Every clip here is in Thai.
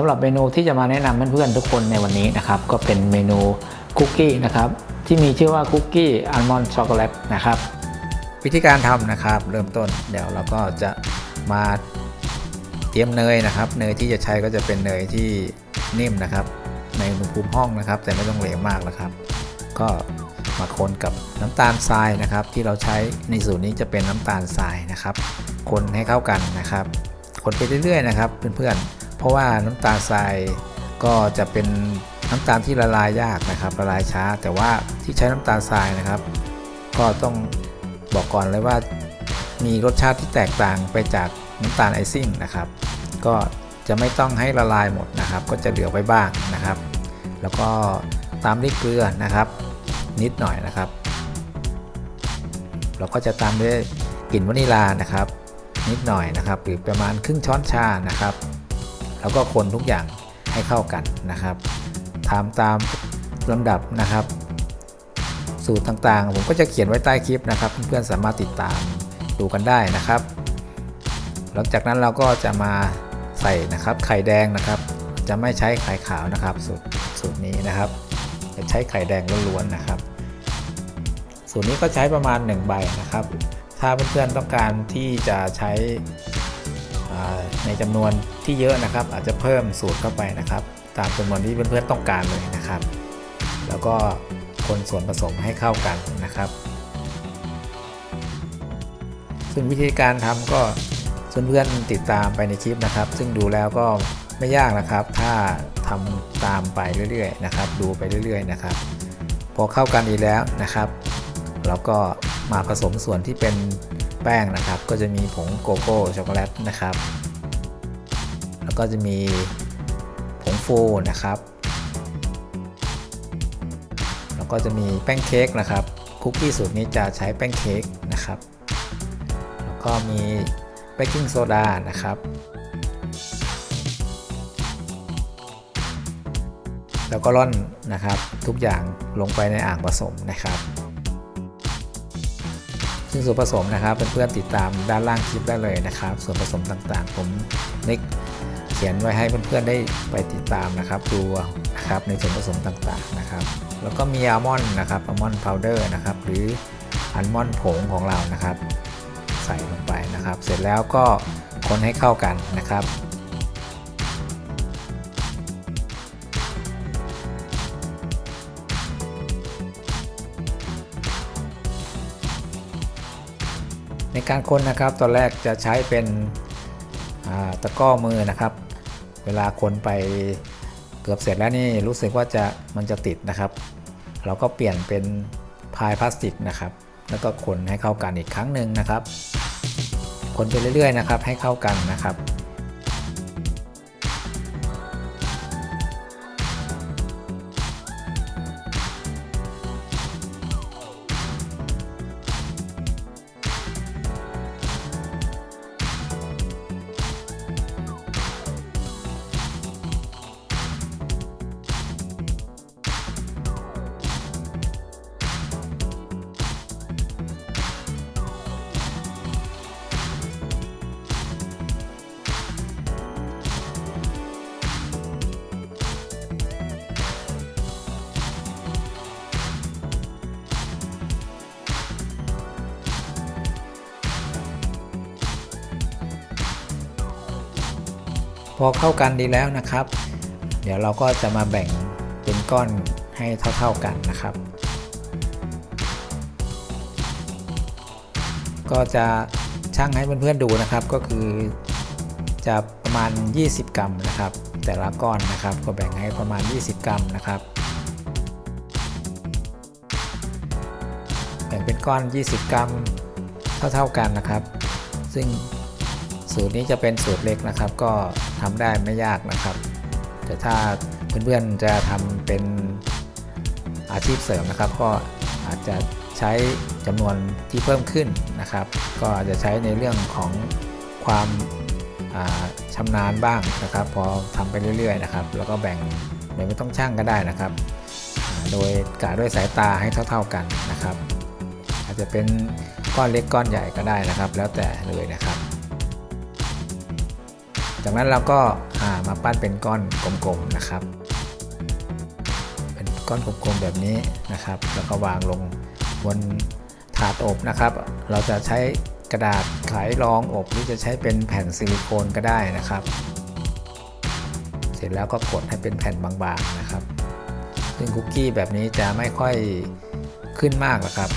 สำหรับเมนูที่จะมาแนะนำเพื่อนๆทุกคนในวันนี้นะครับก็เป็นเมนูคุกกี้นะครับที่มีชื่อว่าคุกกี้อัลมอนด์ช็อกโกแลตนะครับวิธีการทำนะครับเริ่มต้นเดี๋ยวเราก็จะมาเตรียมเนยนะครับเนยที่จะใช้ก็จะเป็นเนยที่นิ่มนะครับ ในอุณหภูมิห้องนะครับ แต่ไม่ต้องเหลวมากนะครับ ก็มาคนกับน้ำตาลทรายนะครับ ที่เราใช้ในสูตรนี้จะเป็นน้ำตาลทรายนะครับ คนให้เข้ากันนะครับ คนไปเรื่อยๆนะครับเพื่อนๆ เพราะว่าน้ำตาลทรายก็จะเป็นน้ำตาลที่ละลายยากนะครับ ละลายช้า แต่ว่าที่ใช้น้ำตาลทรายนะครับ ก็ต้องบอกก่อนเลยว่า มีรสชาติที่แตกต่างไปจากน้ำตาลไอซิ่งนะครับ ก็จะไม่ต้องให้ละลายหมดนะครับ ก็จะเหลือไว้บ้างนะครับ แล้วก็ตามด้วยเกลือนะครับ นิดหน่อยนะครับเราก็จะตามด้วยกลิ่นวานิลานะครับ นิดหน่อยนะครับ หรือประมาณครึ่งช้อนชานะครับ แล้วก็คนทุกอย่างให้เข้ากันนะครับทำตามลำดับนะครับ สูตรต่างๆ ผมก็จะเขียนไว้ใต้คลิปนะครับ เพื่อนๆสามารถติดตามดูกันได้นะครับ หลังจากนั้นเราก็จะมาใส่นะครับไข่แดงนะครับ จะไม่ใช้ไข่ขาวนะครับ สูตรสูตรนี้นะครับ จะใช้ไข่แดงล้วนๆนะครับ สูตรนี้ก็ใช้ประมาณ 1 ใบนะครับ ถ้าเพื่อนๆต้องการที่จะใช้ ในจำนวนที่เยอะนะครับ อาจจะเพิ่มสูตรเข้าไปนะครับ ตามจำนวนที่เพื่อนๆต้องการเลยนะครับ แล้วก็คนส่วนผสมให้เข้ากันนะครับ ซึ่งวิธีการทำก็เพื่อนๆติดตามไปในคลิปนะครับ ซึ่งดูแล้วก็ไม่ยากนะครับ ถ้าทำตามไปเรื่อยๆนะครับ ดูไปเรื่อยๆนะครับ พอเข้ากันดีแล้วนะครับ เราก็มาผสมส่วนที่เป็น แป้งนะครับ ก็จะมีผงโกโก้ช็อกโกแลตนะครับ แล้วก็จะมีผงฟูนะครับ แล้วก็จะมีแป้งเค้กนะครับ คุกกี้สูตรนี้จะใช้แป้งเค้กนะครับ แล้วก็มีเบกกิ้งโซดานะครับ แล้วก็ร่อนนะครับทุกอย่างลงไปในอ่างผสมนะครับ ซึ่งส่วนผสมนะครับเพื่อนๆติดตามด้านล่างคลิปได้เลยนะครับ ส่วนผสมต่างๆ ผมได้เขียนไว้ให้เพื่อนๆได้ไปติดตามนะครับดูนะครับในส่วนผสมต่างๆนะครับ แล้วก็มีอัลมอนด์นะครับอัลมอนด์พาวเดอร์นะครับหรืออัลมอนด์ผงของเรานะครับ ใส่ลงไปนะครับ เสร็จแล้วก็คนให้เข้ากันนะครับ ในการคนนะครับตอนแรกจะใช้เป็นตะก้อมือนะครับ เวลาคนไปเกือบเสร็จแล้วนี่รู้สึกว่าจะมันจะติดนะครับ เราก็เปลี่ยนเป็นพายพลาสติกนะครับ แล้วก็คนให้เข้ากันอีกครั้งหนึ่งนะครับ คนไปเรื่อยๆนะครับให้เข้ากันนะครับ พอเข้ากันดีแล้วนะครับ เดี๋ยวเราก็จะมาแบ่งเป็นก้อนให้เท่า ๆกันนะครับ ก็จะชั่งให้เพื่อนๆดูนะครับก็คือจะประมาณ 20 กรัมนะครับ แต่ละก้อนนะครับก็แบ่งให้ประมาณ 20 กรัมนะครับแบ่งเป็นก้อน 20 กรัมเท่าๆกันนะครับ ซึ่ง สูตรนี้จะเป็นสูตรเล็กนะครับ ก็ทำได้ไม่ยากนะครับ แต่ถ้าเพื่อนๆจะทำเป็นอาชีพเสริมนะครับ ก็อาจจะใช้จำนวนที่เพิ่มขึ้นนะครับ ก็อาจจะใช้ในเรื่องของความาชำนาญบ้างนะครับ พอทำไปเรื่อยๆนะครับ แล้วก็แบ่งโดยไม่ต้องช่างก็ได้นะครับ โดยกะด้วยสายตาให้เท่า ๆกันนะครับ อาจจะเป็นก้อนเล็กก้อนใหญ่ก็ได้นะครับ แล้วแต่เลยนะครับ จากนั้นเราก็ามาปั้นเป็นก้อนกลมๆนะครับ เป็นก้อนกลมๆแบบนี้นะครับ แล้วก็วางลงบนถาดอบนะครับ เราจะใช้กระดาษไขรองอบหรือจะใช้เป็นแผ่นซิลิโคนก็ได้นะครับ เสร็จแล้วก็กดให้เป็นแผ่นบางๆนะครับ ซึ่งคุกกี้แบบนี้จะไม่ค่อยขึ้นมากหรอกครับ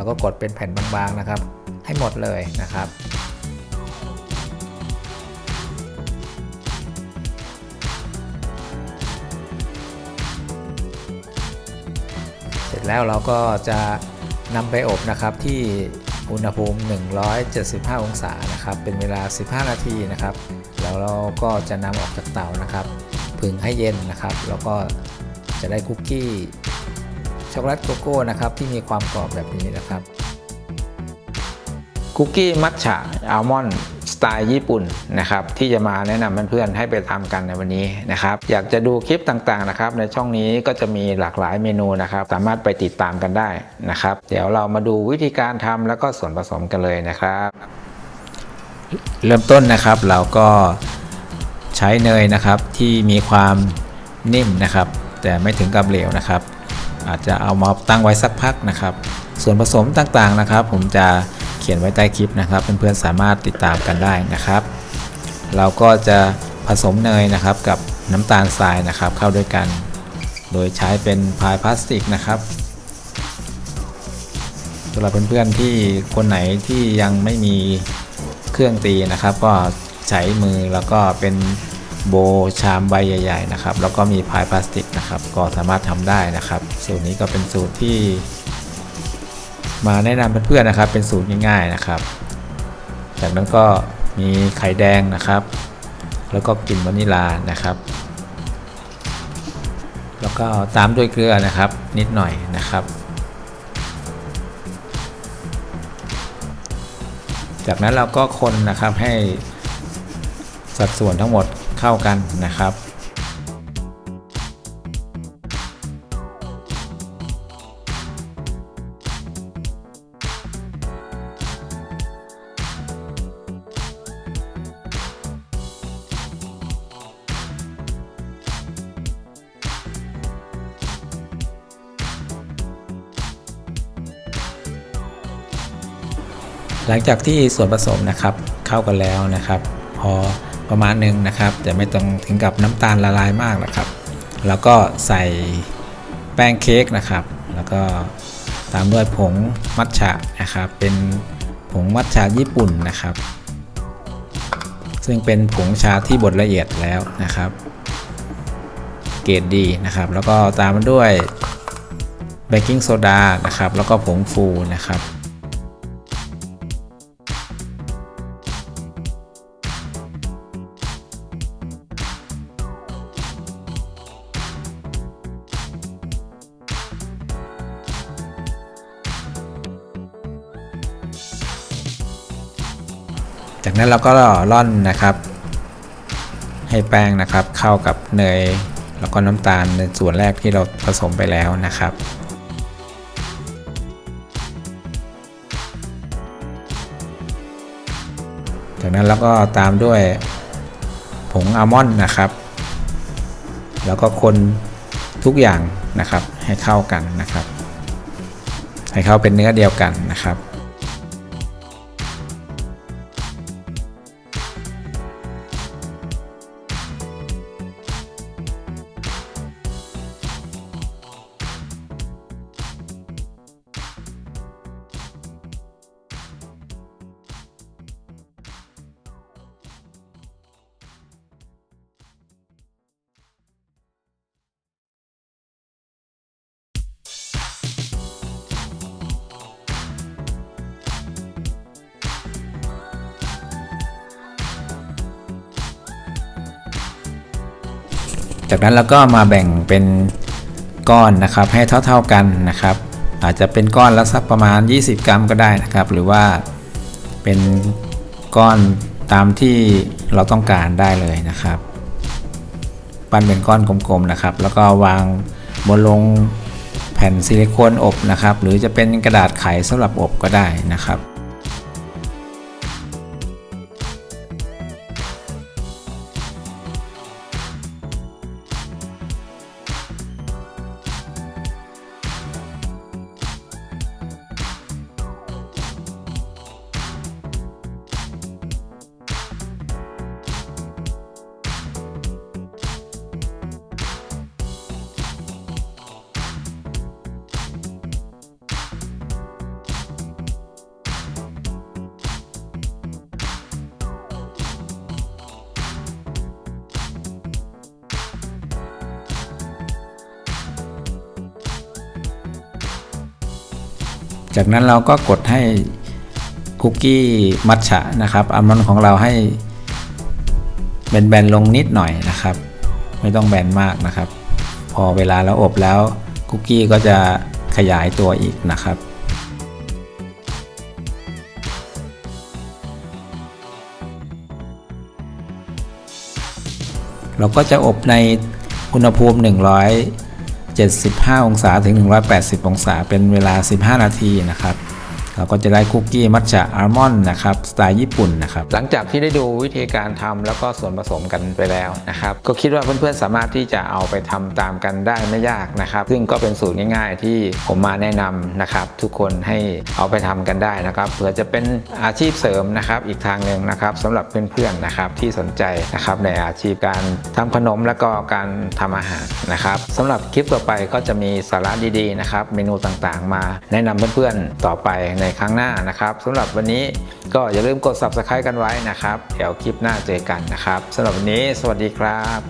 เราก็กดเป็นแผ่นบางๆนะครับ ให้หมดเลยนะครับเสร็จแล้วเราก็จะนำไปอบนะครับที่อุณหภูมิ 175 องศานะครับ เป็นเวลา 15 นาทีนะครับ แล้วเราก็จะนำออกจากเตานะครับ ผึ่งให้เย็นนะครับ แล้วก็จะได้คุกกี้ ช็อกโกแลตโกโก้นะครับที่มีความกรอบแบบนี้นะครับคุกกี้มัทฉะอัลมอนด์สไตล์ญี่ปุ่นนะครับที่จะมาแนะนำเพื่อนๆให้ไปทำกันในวันนี้นะครับอยากจะดูคลิปต่างๆนะครับในช่องนี้ก็จะมีหลากหลายเมนูนะครับสามารถไปติดตามกันได้นะครับ เดี๋ยวเรามาดูวิธีการทำแล้วก็ส่วนผสมกันเลยนะครับ เริ่มต้นนะครับเราก็ใช้เนยนะครับที่มีความนิ่มนะครับ แต่ไม่ถึงกับเหลวนะครับ อาจจะเอามาตั้งไว้สักพักนะครับ ส่วนผสมต่างๆนะครับ ผมจะเขียนไว้ใต้คลิปนะครับ เพื่อนๆสามารถติดตามกันได้นะครับ เราก็จะผสมเนยนะครับกับน้ำตาลทรายนะครับ เข้าด้วยกัน โดยใช้เป็นพายพลาสติกนะครับสำหรับเพื่อนๆที่คนไหนที่ยังไม่มีเครื่องตีนะครับ ก็ใช้มือแล้วก็เป็นโบชามใบใหญ่ ๆ นะครับ แล้วก็มีพายพลาสติก นะครับ ก็สามารถทำได้นะครับ สูตรนี้ก็เป็นสูตรที่ มาแนะนำเพื่อนๆนะครับ เป็นสูตรง่ายๆนะครับ จากนั้นก็มีไข่แดงนะครับ แล้วก็กลิ่นวานิลานะครับ แล้วก็ตามด้วยเกลือนะครับ นิดหน่อยนะครับ จากนั้นเราก็คนนะครับให้สัดส่วนทั้งหมดเข้ากันนะครับ หลังจากที่ส่วนผสมนะครับเข้ากันแล้วนะครับ พอประมาณหนึ่งนะครับแต่ไม่ต้องถึงกับน้ำตาลละลายมากนะครับ แล้วก็ใส่แป้งเค้กนะครับ แล้วก็ตามด้วยผงมัทฉะนะครับ เป็นผงมัทฉะญี่ปุ่นนะครับ ซึ่งเป็นผงชาที่บดละเอียดแล้วนะครับ เกรดดีนะครับ แล้วก็ตามมาด้วยเบกกิ้งโซดานะครับ แล้วก็ผงฟูนะครับ นั้นเราก็ร่อนนะครับ ให้แป้งนะครับเข้ากับเนยแล้วก็น้ำตาลในส่วนแรกที่เราผสมไปแล้วนะครับจากนั้นเราก็ตามด้วยผงอัลมอนด์นะครับ แล้วก็คนทุกอย่างนะครับให้เข้ากันนะครับ ให้เข้าเป็นเนื้อเดียวกันนะครับ จากนั้นเราก็มาแบ่งเป็นก้อนนะครับให้เท่า ๆกันนะครับ อาจจะเป็นก้อนละสักประมาณ 20 กรัมก็ได้นะครับ หรือว่าเป็นก้อนตามที่เราต้องการได้เลยนะครับ ปั้นเป็นก้อนกลมๆนะครับ แล้วก็วางบนลงแผ่นซิลิโคนอบนะครับ หรือจะเป็นกระดาษไขสำหรับอบก็ได้นะครับ จากนั้นเราก็กดให้คุกกี้มัทฉะนะครับอัลมอนด์ของเราให้แบนๆลงนิดหน่อยนะครับ ไม่ต้องแบนมากนะครับ พอเวลาเราอบแล้วคุกกี้ก็จะขยายตัวอีกนะครับเราก็จะอบในอุณหภูมิ 75 องศาถึง 180 องศา เป็นเวลา 15 นาทีนะครับ เราก็จะได้คุกกี้มัทฉะอัลมอนด์นะครับสไตล์ญี่ปุ่นนะครับหลังจากที่ได้ดูวิธีการทำแล้วก็ส่วนผสมกันไปแล้วนะครับก็คิดว่าเพื่อนๆสามารถที่จะเอาไปทำตามกันได้ไม่ยากนะครับ ซึ่งก็เป็นสูตรง่ายๆ ที่ผมมาแนะนำนะครับ ทุกคนให้เอาไปทำกันได้นะครับเผื่อจะเป็นอาชีพเสริมนะครับอีกทางหนึ่งนะครับสำหรับเพื่อนๆนะครับที่สนใจนะครับในอาชีพการทำขนมแล้วก็การทำอาหารนะครับสำหรับคลิปต่อไปก็จะมีสาระดีๆนะครับเมนูต่างๆ มาแนะนำเพื่อนๆต่อไปในครั้งหน้านะครับสำหรับวันนี้ก็อย่าลืมกด subscribe กันไว้นะครับ เดี๋ยวคลิปหน้าเจอกันนะครับสำหรับวันนี้ สวัสดีครับ